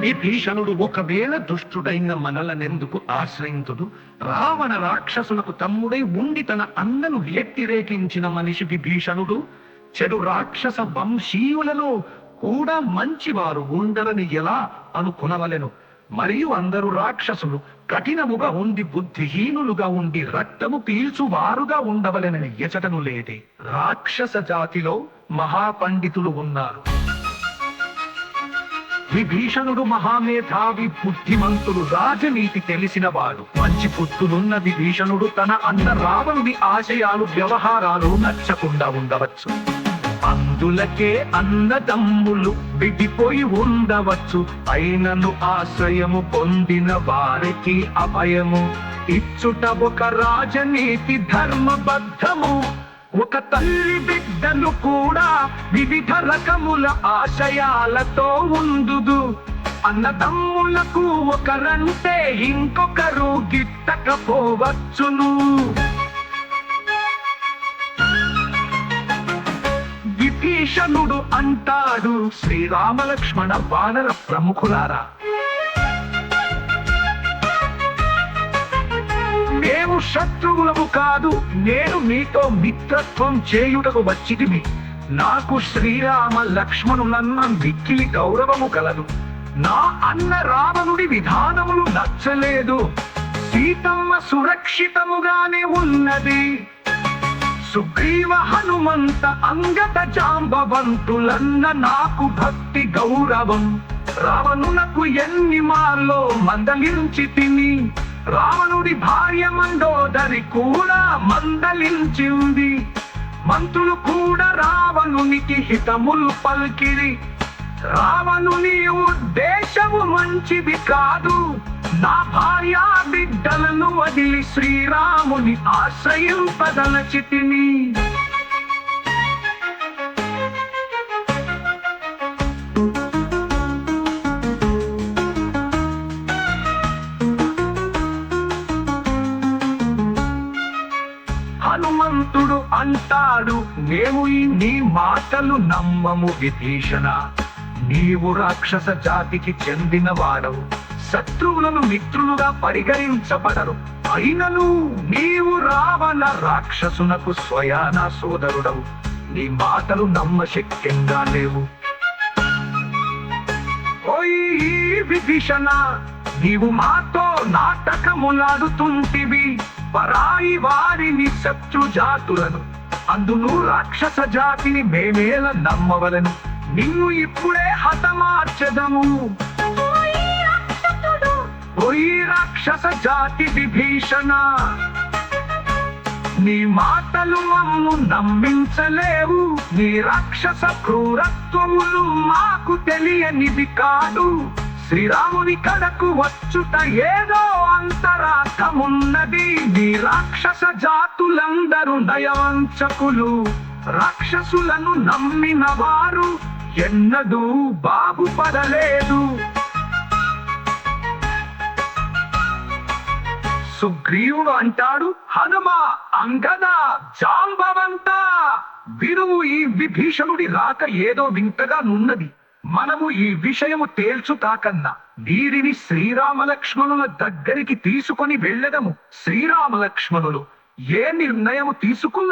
విభీషణుడు ఒకవేళ దుష్టుడైన మనలనెందుకు ఆశ్రయింతుడు రావణ రాక్షసులకు తమ్ముడై ఉండి తన అన్నను వ్యతిరేకించిన మనిషి విభీషణుడు చెడు రాక్షస వంశీయులలో కూడా మంచివారు ఉండరని ఎలా అనుకునవలెను? మరియు అందరు రాక్షసులు కఠినముగా ఉండి బుద్ధిహీనులుగా ఉండి రక్తము పీల్చువారుగా ఉండవలెనని ఎచటను లేదే రాక్షస జాతిలో మహాపండితులు ఉన్నారు. విభీషణుడు మహామేధావి బుద్ధిమంతుడు రాజనీతి తెలిసిన వాడు. మంచి పుత్రులున్న విభీషణుడు తన అన్న రావణుడి ఆశయాలు వ్యవహారాలు నచ్చకుండా ఉండవచ్చు. అందులకే అన్నదమ్ములు విడిపోయి ఉండవచ్చు. అయినను ఆశ్రయము పొందిన వారికి అభయము. ఇచ్చుట ఒక రాజనీతి ధర్మబద్ధము. ఒక తల్లి బిడ్డలు కూడా వివిధ రకముల ఆశయాలతో ఉందుదు. అన్నదమ్ములకు ఒకరంటే ఇంకొకరు గిట్టకపోవచ్చును. విభీషణుడు అంటాడు శ్రీరామలక్ష్మణ వానర ప్రముఖులారా మేము శత్రువులము కాదు నేను మీతో మిత్రత్వం చేయుటకు వచ్చితిమి. నాకు శ్రీరామ లక్ష్మణులన్న మిక్కిలి గౌరవము కలదు. నా అన్న రావణుడి విధానములు నచ్చలేదు. సీతమ్మ సురక్షితముగానే ఉన్నది. సుగ్రీవ హనుమంత అంగత జాంబవంతులన్న నాకు భక్తి గౌరవం. రావణునకు ఎన్ని మార్లో మందలించి తిని రావణుడి భార్య మండోదరి కూడా మందలించింది. మంత్రులు కూడా రావణునికి హితములు పల్కిరి. రావణుని ఉద్దేశము మంచిది కాదు. నా భార్య బిడ్డలను వదిలి శ్రీరాముని ఆశ్రయింపదలచితిని. చితిని అంటాడు మేము ఈ నీ మాటలు నమ్మము విభీషణ. నీవు రాక్షస జాతికి చెందిన వాడవు. శత్రువులను మిత్రులుగా పరిగణించబడరు. అయినను నీవు రావణ రాక్షసునకు స్వయాన సోదరుడవు. నీ మాటలు నమ్మశక్యంగా లేవు. ఓయ్ విభీషణ నీవు మాతో నాటకములాడుతుంటివి. పరాయి వారిని శత్రు జాతులను. అందును రాక్షస జాతిని మేమేల నమ్మవలను. నిన్ను ఇప్పుడే హతమార్చదము. ఓయ్ రాక్షస జాతి విభీషణ నీ మాటలు మమ్ము నమ్మించలేవు. నీ రాక్షస క్రూరత్వములు మాకు తెలియనిది కాదు. శ్రీరాముని కడకు వచ్చుట ఏదో అంతరాకమున్నది నీ రాక్షస జాతులందరూ నయవంచకులు రాక్షసులను నమ్మిన వారు ఎన్నడూ బాగుపడలేదు సుగ్రీవుడు అంటాడు హనుమ అంగద జాంబవంత వినుము ఈ విభీషణుడి రాక ఏదో వింతగా నున్నది. మనము ఈ విషయము తేల్చుతాకన్నా వీరిని శ్రీరామలక్ష్మణుల దగ్గరికి తీసుకొని వెళ్ళదము శ్రీరామలక్ష్మణులు ఏ నిర్ణయము తీసుకున్న